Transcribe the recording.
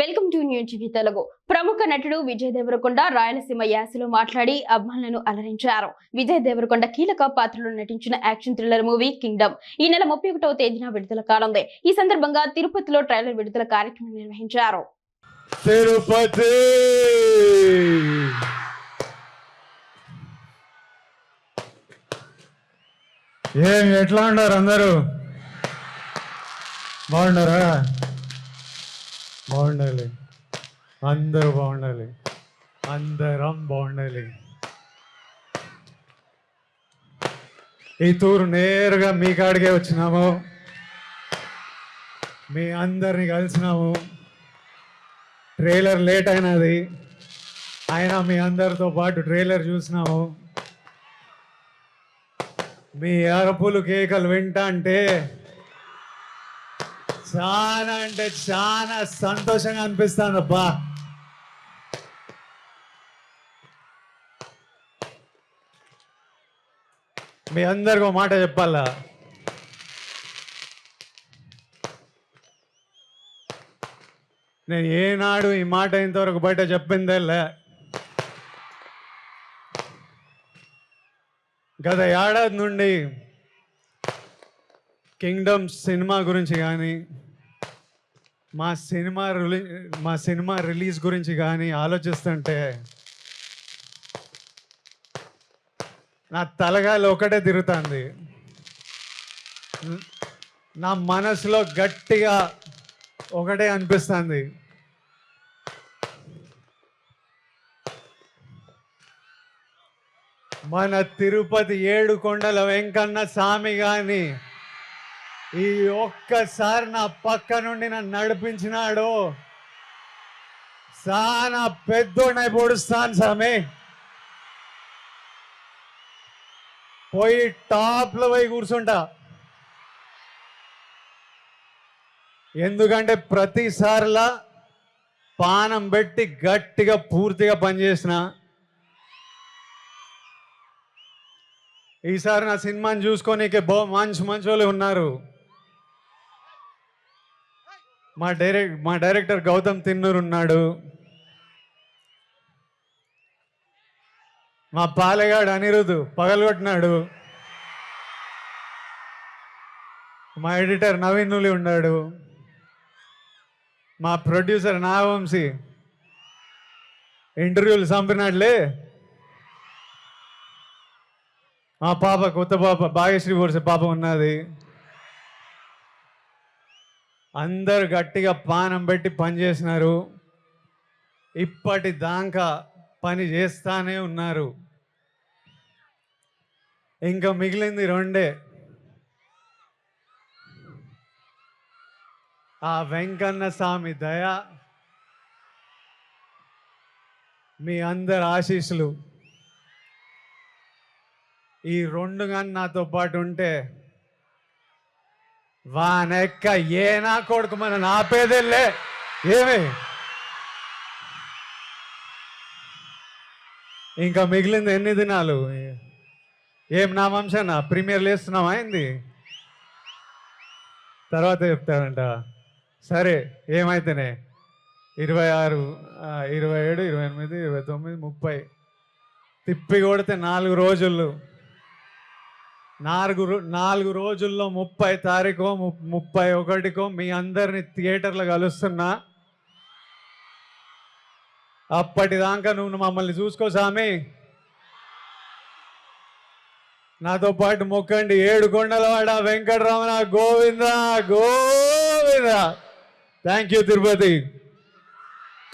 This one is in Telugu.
Welcome to new TV Telugu. ప్రముఖ నటుడు విజయ్ దేవరకొండ రాయలసీమ యాసలో మాట్లాడి అభిమానులను అలరించారు. విజయ్ దేవరకొండ కీలక పాత్రలో నటించిన యాక్షన్ థ్రిల్లర్ మూవీ కింగ్డమ్. ఈ నెల ముప్పై ఒకటవ తేదీన విడుదల కానుంది. ఈ సందర్భంగా తిరుపతిలో ట్రైలర్ విడుదల కార్యక్రమం నిర్వహించారు. తిరుపతి! ఏం ఎట్లా ఉన్నారు అందరూ? బాగున్నారా? బాగుండాలి. అందరూ బాగుండాలి. అందరం బాగుండాలి. ఈ తూరు నేరుగా మీ కాడికే వచ్చినాము. మీ అందరిని కలిసినాము. ట్రైలర్ లేట్ అయినది. అయినా మీ అందరితో పాటు ట్రైలర్ చూసినాము. మీ అరపులు కేకలు వింటా అంటే చాలా అంటే చాలా సంతోషంగా అనిపిస్తాను అబ్బా. మీ అందరికి ఒక మాట చెప్పాలా? నేను ఏనాడు ఈ మాట ఇంతవరకు బయట చెప్పిందేలే గత ఏడాది నుండి కింగ్డమ్ సినిమా గురించి కానీ మా సినిమా రిలీ మా సినిమా రిలీజ్ గురించి కానీ ఆలోచిస్తుంటే నా తలగాలి ఒకటే తిరుగుతుంది. నా మనసులో గట్టిగా ఒకటే అనిపిస్తుంది. మన తిరుపతి ఏడు కొండల వెంకన్న స్వామి కానీ ఈ ఒక్కసారి నా పక్క నుండి నన్ను నడిపించినాడు. సానా పెద్దోడై పొడుస్తాను సామి పోయి టాప్లో పోయి కూర్చుంటా. ఎందుకంటే ప్రతిసారిలా పానం పెట్టి గట్టిగా పూర్తిగా పనిచేసిన ఈసారి నా సినిమాని చూసుకోనీకే బో మంచి మంచి వాళ్ళు ఉన్నారు. మా డైరెక్ట్ మా డైరెక్టర్ గౌతమ్ తిన్నూరు ఉన్నాడు. మా పాలెగాడు అనిరుద్ధు పగలగొట్టినాడు. మా ఎడిటర్ నవీన్ ఉన్నాడు. మా ప్రొడ్యూసర్ నావంశీ. ఇంటర్వ్యూలు చంపినాడులే మా పాప కొత్త పాప భాగ్యశ్రీ పోర్సే పాప ఉన్నది. అందరు గట్టిగా పానం పెట్టి పని చేసినారు. ఇప్పటి దాకా పని చేస్తానే ఉన్నారు. ఇంకా మిగిలింది రెండే. ఆ వెంకన్న స్వామి దయ మీ అందరి ఆశీస్సులు. ఈ రెండు కానీ నాతో పాటు ఉంటే వానెక్క ఏ నా కొడుకు మన నాపేదేలే ఏమి? ఇంకా మిగిలింది ఎన్ని దినాలు? ఏం నా వంశనా? ప్రీమియర్ లేస్తున్నావా అయింది తర్వాత చెప్తారంట సరే ఏమైతేనే? ఇరవై ఆరు ఇరవై ఏడు ఇరవై ఎనిమిది ఇరవై తొమ్మిది ముప్పై. తిప్పి కొడితే నాలుగు రోజులు. నాలుగు నాలుగు రోజుల్లో ముప్పై తారీఖు ముప్పై ఒకటికో మీ అందరిని థియేటర్లో కలుస్తున్నా. అప్పటిదాకా నువ్వు మమ్మల్ని చూసుకో సామి. నాతో పాటు మొక్కండి. ఏడు కొండలవాడ Venkataramana Govinda Govinda. Thank you Tirupati